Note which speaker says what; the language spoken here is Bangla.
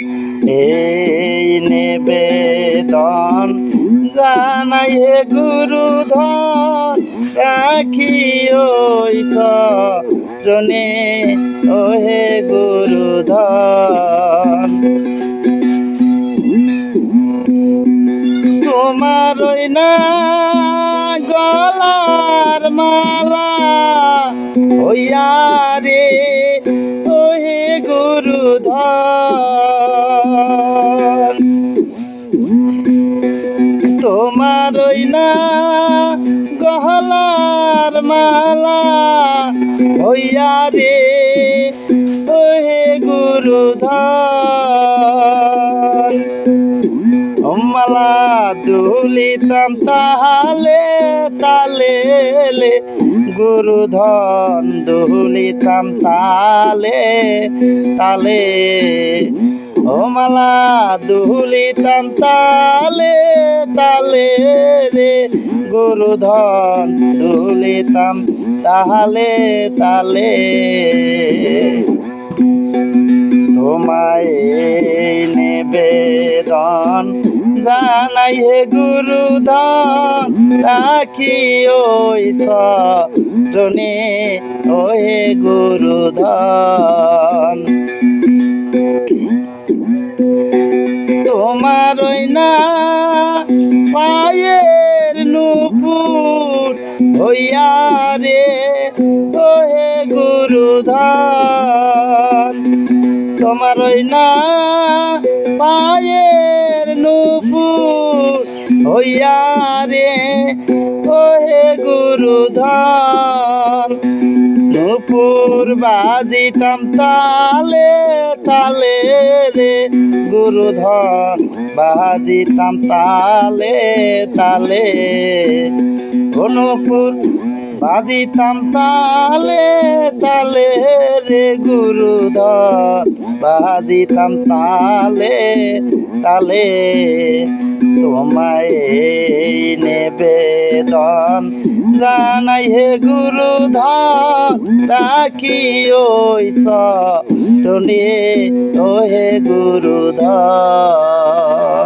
Speaker 1: এই নিবেদন জানাই গুরুধন রাখি ওই চরণে ও হে গুরুধন তোমার ওই না গলার মালা হইয়া রে গুরুধন তোমার ওই না গহলার মালা হইয়া রে ওহে গুরুধন মালা দুলিতাম তাহালে তালে গুরুধন দুলিতাম তালে তালে। ও মালা দুলিতাম তালে তালে রে গুরুধন দুলিতাম তাহলে, তালে। তোমায় নিবেদন জানাই হে গুরুধন রাখি ওই চরণে, ও হে গুরুধন তোমার ওই না পায়ের নুপুর হইয়া রে, ও হে গুরুধন তোমার ওই না পায়ের নুপুর হইয়া রে ও গুরুধন নুপুর বাজিতাম তালে তালে রে গুরুধন বাজিতাম তালে তালে। নুপুর বাজিতাম তালে তালে রে, গুরুধর। বাজিতাম তালে তালে তোমায় নেবেদন। জানাই হে গুরু রাখি ওই চরণে ও হে গুরুধর।